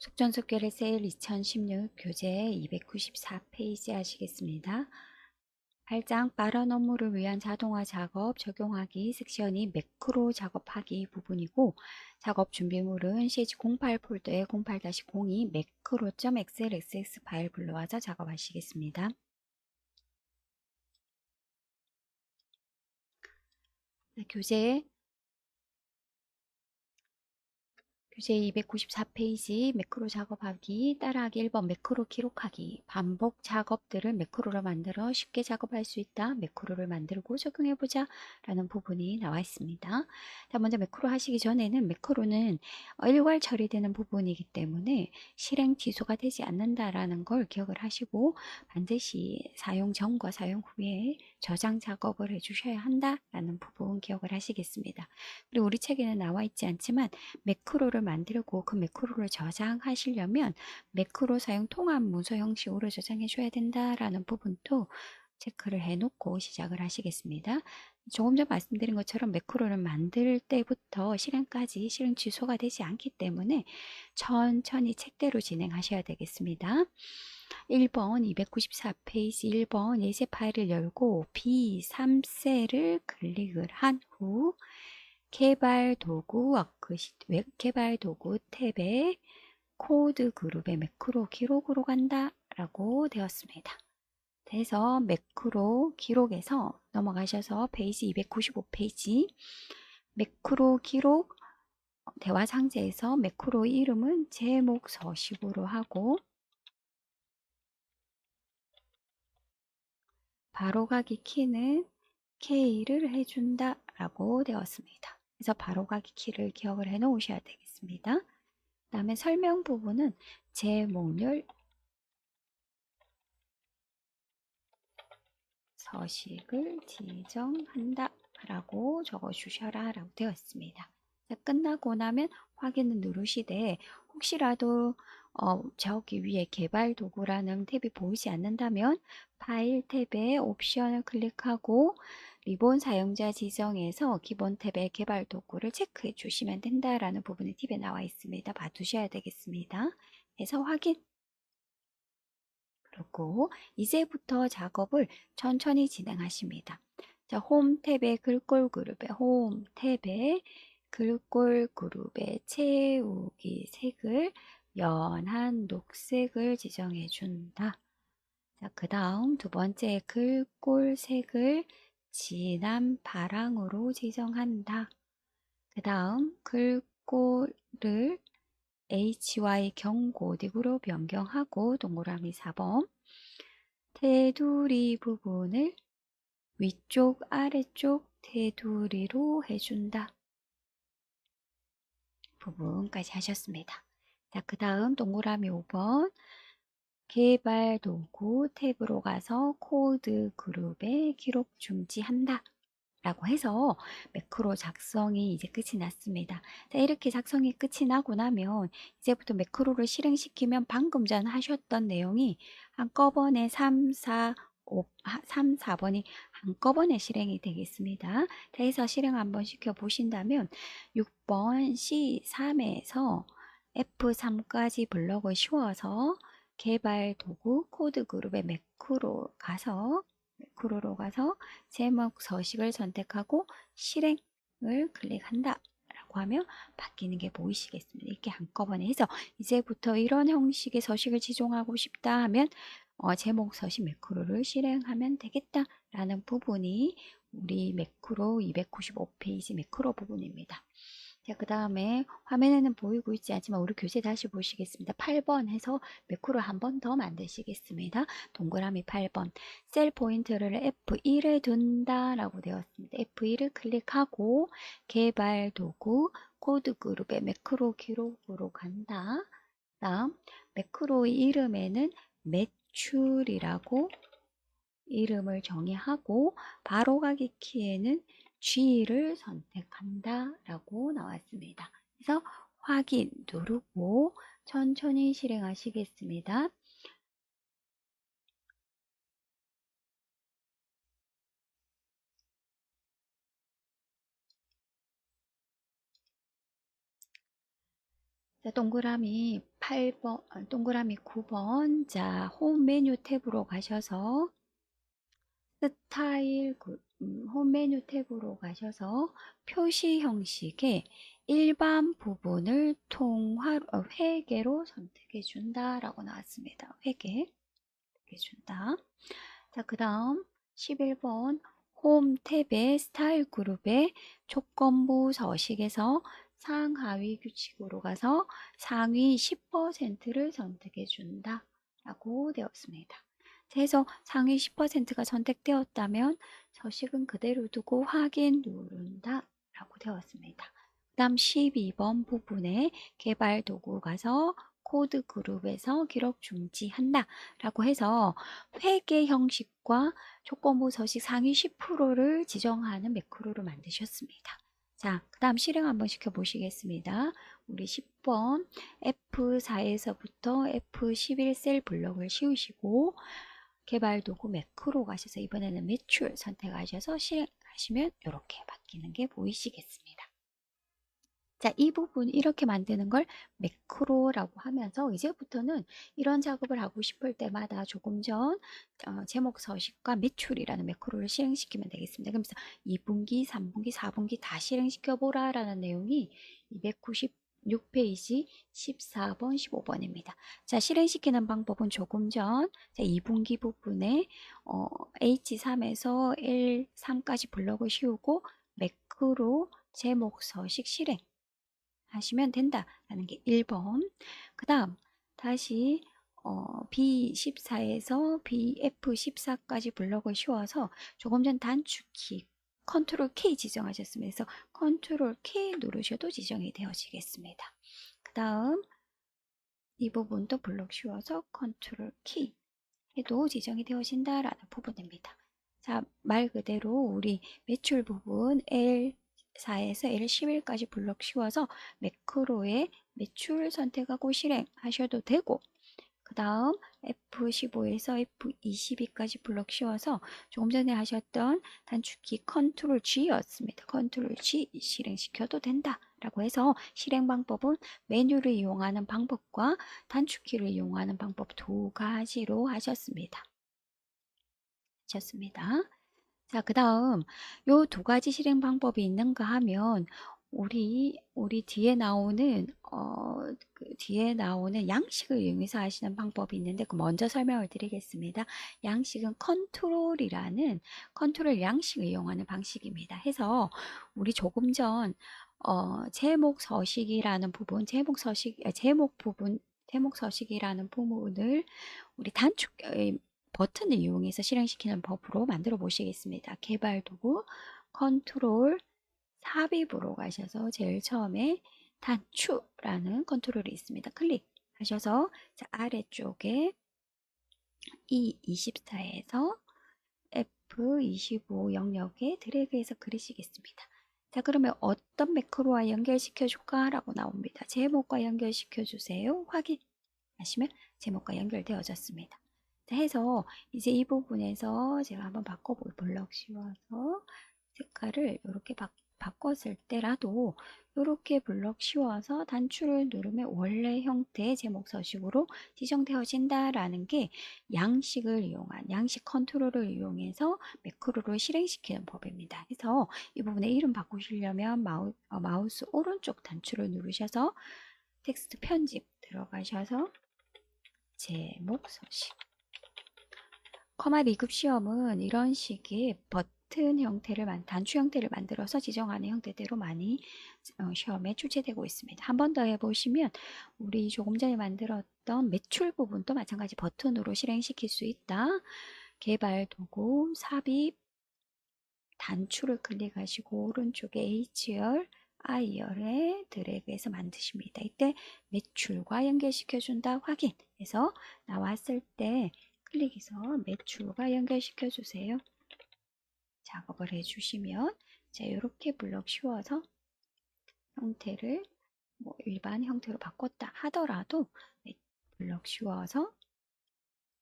속전속결의 세일 2016 교재 294페이지 하시겠습니다. 8장 빠른 업무를 위한 자동화 작업 적용하기 섹션이 매크로 작업하기 부분이고 작업 준비물은 CH08 폴더에 08-02 매크로.xlxx 파일 불러와서 작업하시겠습니다. 네, 교재 교재 294페이지 매크로 작업하기 따라하기 1번 매크로 기록하기. 반복 작업들을 매크로로 만들어 쉽게 작업할 수 있다. 매크로를 만들고 적용해보자 라는 부분이 나와 있습니다. 자 먼저 매크로 하시기 전에는 매크로는 일괄 처리되는 부분이기 때문에 실행 취소가 되지 않는다라는 걸 기억을 하시고 반드시 사용 전과 사용 후에 저장 작업을 해주셔야 한다라는 부분 기억을 하시겠습니다. 그리고 우리 책에는 나와 있지 않지만 매크로를 만들고 그 매크로를 저장하시려면 매크로 사용 통합 문서 형식으로 저장해 줘야 된다라는 부분도 체크를 해놓고 시작을 하시겠습니다. 조금 전 말씀드린 것처럼 매크로를 만들 때부터 실행까지 실행 취소가 되지 않기 때문에 천천히 책대로 진행하셔야 되겠습니다. 1번 294페이지 1번 예제 파일을 열고 B3셀을 클릭을 한 후 개발 도구 워크시트, 웹 개발 도구 탭에 코드 그룹의 매크로 기록으로 간다 라고 되었습니다. 그래서 매크로 기록에서 넘어가셔서 페이지 295페이지 매크로 기록 대화 상자에서 매크로 이름은 제목 서식으로 하고 바로가기 키는 K를 해준다 라고 되었습니다. 그래서 바로가기 키를 기억을 해 놓으셔야 되겠습니다. 그 다음에 설명 부분은 제목을 서식을 지정한다 라고 적어 주셔라 라고 되어 있습니다. 끝나고 나면 확인을 누르시되 혹시라도 어, 저기 위에 개발 도구라는 탭이 보이지 않는다면 파일 탭에 옵션을 클릭하고 리본 사용자 지정에서 기본 탭의 개발 도구를 체크해 주시면 된다라는 부분이 팁에 나와 있습니다. 봐두셔야 되겠습니다. 그래서 확인 그리고 이제부터 작업을 천천히 진행하십니다. 자, 홈 탭의 글꼴 그룹에 홈 탭에 글꼴 그룹에 채우기 색을 연한 녹색을 지정해 준다. 자, 그 다음 두 번째 글꼴 색을 진한 파랑으로 지정한다. 그 다음 글꼴을 HY 경고딕으로 변경하고 동그라미 4번 테두리 부분을 위쪽 아래쪽 테두리로 해준다. 부분까지 하셨습니다. 자, 그 다음 동그라미 5번 개발 도구 탭으로 가서 코드 그룹에 기록 중지한다. 라고 해서 매크로 작성이 이제 끝이 났습니다. 자, 이렇게 작성이 끝이 나고 나면 이제부터 매크로를 실행시키면 방금 전 하셨던 내용이 한꺼번에 3, 4, 5, 3, 4번이 한꺼번에 실행이 되겠습니다. 자, 해서 실행 한번 시켜 보신다면 6번 C3에서 F3까지 블럭을 씌워서 개발 도구 코드 그룹의 매크로 가서 매크로로 가서 제목 서식을 선택하고 실행을 클릭한다. 라고 하면 바뀌는 게 보이시겠습니다. 이렇게 한꺼번에 해서 이제부터 이런 형식의 서식을 지정하고 싶다 하면 어, 제목 서식 매크로를 실행하면 되겠다라는 부분이 우리 매크로 295페이지 매크로 부분입니다. 자, 그 다음에 화면에는 보이고 있지 않지만 우리 교재 다시 보시겠습니다. 8번 해서 매크로 한 번 더 만드시겠습니다. 동그라미 8번 셀 포인트를 F1에 둔다 라고 되었습니다. F1을 클릭하고 개발 도구 코드 그룹의 매크로 기록으로 간다. 다음 매크로의 이름에는 매출이라고 이름을 정의하고 바로 가기 키에는 G를 선택한다 라고 나왔습니다. 그래서 확인 누르고 천천히 실행하시겠습니다. 자, 동그라미 8번, 아, 동그라미 9번. 자, 홈 메뉴 탭으로 가셔서 스타일 그, 음, 홈 메뉴 탭으로 가셔서 표시 형식의 일반 부분을 통화 어, 회계로 선택해 준다라고 나왔습니다. 회계 선택해 준다. 자, 그다음 11번 홈 탭의 스타일 그룹의 조건부 서식에서 상하위 규칙으로 가서 상위 10%를 선택해 준다 라고 되었습니다. 해서 상위 10%가 선택되었다면 서식은 그대로 두고 확인 누른다 라고 되었습니다. 그 다음 12번 부분에 개발 도구 가서 코드 그룹에서 기록 중지한다 라고 해서 회계 형식과 조건부 서식 상위 10%를 지정하는 매크로를 만드셨습니다. 자, 그 다음 실행 한번 시켜보시겠습니다. 우리 10번 F4에서부터 F11 셀 블럭을 씌우시고 개발 도구 매크로 가셔서 이번에는 매출 선택하셔서 실행하시면 이렇게 바뀌는 게 보이시겠습니다. 자, 이 부분 이렇게 만드는 걸 매크로라고 하면서 이제부터는 이런 작업을 하고 싶을 때마다 조금 전 어, 제목 서식과 매출이라는 매크로를 실행시키면 되겠습니다. 그러면서 2분기, 3분기, 4분기 다 실행시켜 보라라는 내용이 296페이지 14번, 15번입니다. 자, 실행시키는 방법은 조금 전 자, 2분기 부분에 어, H3에서 L3까지 블럭을 씌우고 매크로 제목 서식 실행 하시면 된다라는 게 1번. 그 다음 다시 어, B14에서 BF14까지 블럭을 씌워서 조금 전 단축키 컨트롤 K 지정하셨습니다. 그래서 컨트롤 K 누르셔도 지정이 되어지겠습니다. 그 다음 이 부분도 블럭 씌워서 컨트롤 키 해도 지정이 되어진다라는 부분입니다. 자, 말 그대로 우리 매출 부분 L 4에서 L11까지 블럭 씌워서 매크로에 매출 선택하고 실행하셔도 되고 그 다음 F15에서 F22까지 블럭 씌워서 조금 전에 하셨던 단축키 컨트롤 G였습니다. 컨트롤 G 실행시켜도 된다 라고 해서 실행 방법은 메뉴를 이용하는 방법과 단축키를 이용하는 방법 두 가지로 하셨습니다. 하셨습니다. 자, 그 다음 요 두 가지 실행 방법이 있는가 하면 우리 우리 뒤에 나오는 어, 그 뒤에 나오는 양식을 이용해서 하시는 방법이 있는데 그 먼저 설명을 드리겠습니다. 양식은 컨트롤이라는 컨트롤 양식을 이용하는 방식입니다. 해서 우리 조금 전 어, 제목 서식이라는 부분, 제목 서식, 제목 부분, 제목 서식이라는 부분을 우리 단축 버튼을 이용해서 실행시키는 법으로 만들어 보시겠습니다. 개발 도구 컨트롤 삽입으로 가셔서 제일 처음에 단추라는 컨트롤이 있습니다. 클릭하셔서 자, 아래쪽에 E24에서 F25 영역에 드래그해서 그리시겠습니다. 자 그러면 어떤 매크로와 연결시켜 줄까? 라고 나옵니다. 제목과 연결시켜 주세요. 확인 하시면 제목과 연결되어졌습니다. 해서 이제 이 부분에서 제가 한번 바꿔볼 블럭 씌워서 색깔을 이렇게 바, 바꿨을 때라도 이렇게 블럭 씌워서 단추를 누르면 원래 형태의 제목 서식으로 지정되어진다라는 게 양식을 이용한 양식 컨트롤을 이용해서 매크로를 실행시키는 법입니다. 그래서 이 부분에 이름 바꾸시려면 마우, 어, 마우스 오른쪽 단추를 누르셔서 텍스트 편집 들어가셔서 제목 서식 커마 미급 시험은 이런 식의 버튼 형태를 단추 형태를 만들어서 지정하는 형태대로 많이 어, 시험에 출제되고 있습니다. 한 번 더 해보시면 우리 조금 전에 만들었던 매출 부분도 마찬가지 버튼으로 실행시킬 수 있다. 개발 도구, 삽입, 단추를 클릭하시고 오른쪽에 HR, IR에 드래그해서 만드십니다. 이때 매출과 연결시켜준다 확인해서 나왔을 때 클릭해서 매출과 연결시켜 주세요. 작업을 해주시면 자 이렇게 블럭 씌워서 형태를 뭐 일반 형태로 바꿨다 하더라도 블럭 씌워서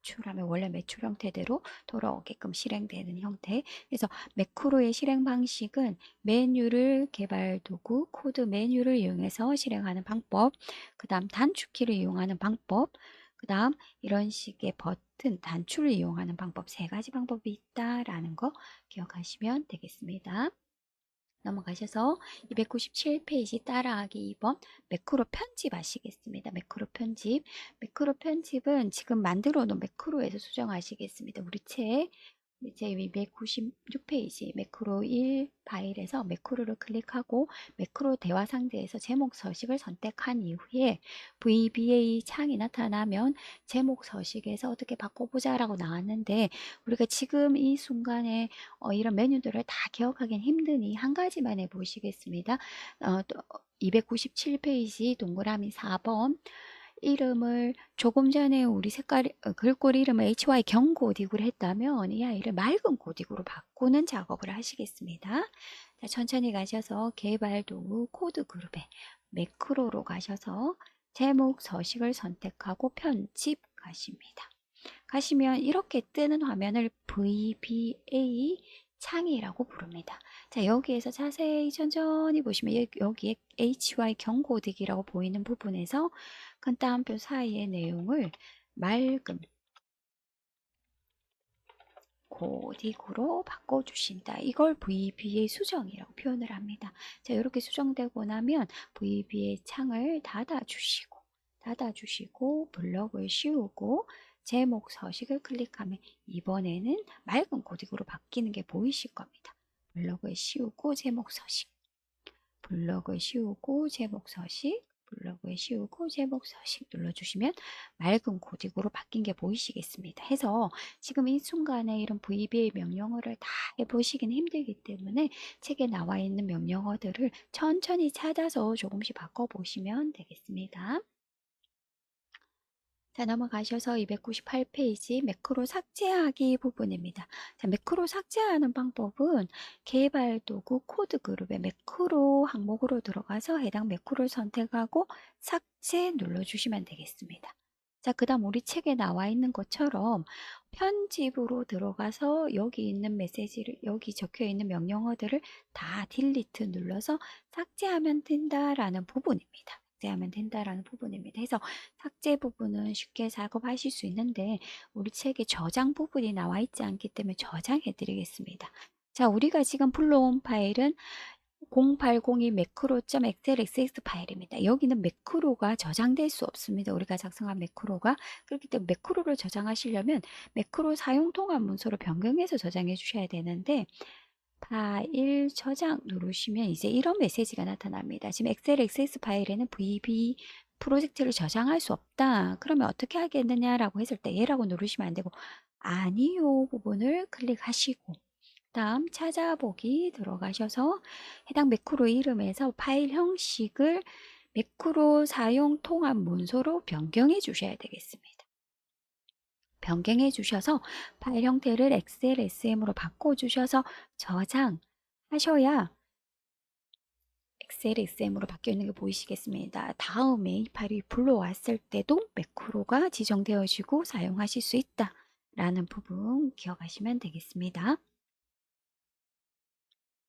매출하면 원래 매출 형태대로 돌아오게끔 실행되는 형태. 그래서 매크로의 실행 방식은 메뉴를 개발 도구, 코드 메뉴를 이용해서 실행하는 방법, 그 다음 단축키를 이용하는 방법, 그 다음 이런 식의 버튼, 단추를 이용하는 방법 세 가지 방법이 있다라는 거 기억하시면 되겠습니다. 넘어가셔서 297페이지 따라하기 2번 매크로 편집 하시겠습니다. 매크로 편집. 매크로 편집은 지금 만들어 놓은 매크로에서 수정하시겠습니다. 우리 책 이제 296페이지 매크로 1 파일에서 매크로를 클릭하고 매크로 대화 상대에서 제목 서식을 선택한 이후에 VBA 창이 나타나면 제목 서식에서 어떻게 바꿔보자 라고 나왔는데 우리가 지금 이 순간에 어, 이런 메뉴들을 다 기억하기는 힘드니 한 가지만 해보시겠습니다. 어, 297페이지 동그라미 4번 이름을 조금 전에 우리 색깔 어, 글꼴 이름을 HY 경고딕으로 했다면 이 아이를 맑은 고딕으로 바꾸는 작업을 하시겠습니다. 자, 천천히 가셔서 개발 도구 코드 그룹에 매크로로 가셔서 제목 서식을 선택하고 편집 가십니다. 가시면 이렇게 뜨는 화면을 VBA 창이라고 부릅니다. 자, 여기에서 자세히 천천히 보시면 여기에 HY 경고딕이라고 보이는 부분에서 큰 따옴표 사이의 내용을 맑음 고딕으로 바꿔주신다. 이걸 VBA 수정이라고 표현을 합니다. 자, 이렇게 수정되고 나면 VBA 창을 닫아주시고, 닫아주시고, 블럭을 씌우고, 제목 서식을 클릭하면 이번에는 맑은 고딕으로 바뀌는 게 보이실 겁니다. 블럭을 씌우고, 제목 서식. 블럭을 씌우고, 제목 서식. 블럭을 씌우고 제목 서식 눌러주시면 맑은 고딕으로 바뀐 게 보이시겠습니다. 해서 지금 이 순간에 이런 VBA 명령어를 다 해보시기는 힘들기 때문에 책에 나와 있는 명령어들을 천천히 찾아서 조금씩 바꿔보시면 되겠습니다. 자, 넘어가셔서 298페이지 매크로 삭제하기 부분입니다. 자, 매크로 삭제하는 방법은 개발 도구 코드 그룹의 매크로 항목으로 들어가서 해당 매크로를 선택하고 삭제 눌러주시면 되겠습니다. 자, 그 다음 우리 책에 나와 있는 것처럼 편집으로 들어가서 여기 있는 메시지를, 여기 적혀 있는 명령어들을 다 딜리트 눌러서 삭제하면 된다라는 부분입니다. 삭제하면 된다라는 부분입니다. 그래서 삭제 부분은 쉽게 작업하실 수 있는데 우리 책에 저장 부분이 나와 있지 않기 때문에 저장해 드리겠습니다. 자, 우리가 지금 불러온 파일은 0802 매크로.xlxx 파일입니다. 여기는 매크로가 저장될 수 없습니다. 우리가 작성한 매크로가 그렇기 때문에 매크로를 저장하시려면 매크로 사용 통합 문서로 변경해서 저장해 주셔야 되는데 파일 저장 누르시면 이제 이런 메시지가 나타납니다. 지금 엑셀 XS 파일에는 VB 프로젝트를 저장할 수 없다. 그러면 어떻게 하겠느냐라고 했을 때 얘라고 누르시면 안 되고 아니요 부분을 클릭하시고 다음 찾아보기 들어가셔서 해당 매크로 이름에서 파일 형식을 매크로 사용 통합 문서로 변경해 주셔야 되겠습니다. 변경해 주셔서 파일 형태를 XLSM으로 바꿔 주셔서 저장하셔야 XLSM으로 바뀌어 있는 게 보이시겠습니다. 다음에 이 파일이 불러왔을 때도 매크로가 지정되어지고 사용하실 수 있다. 라는 부분 기억하시면 되겠습니다.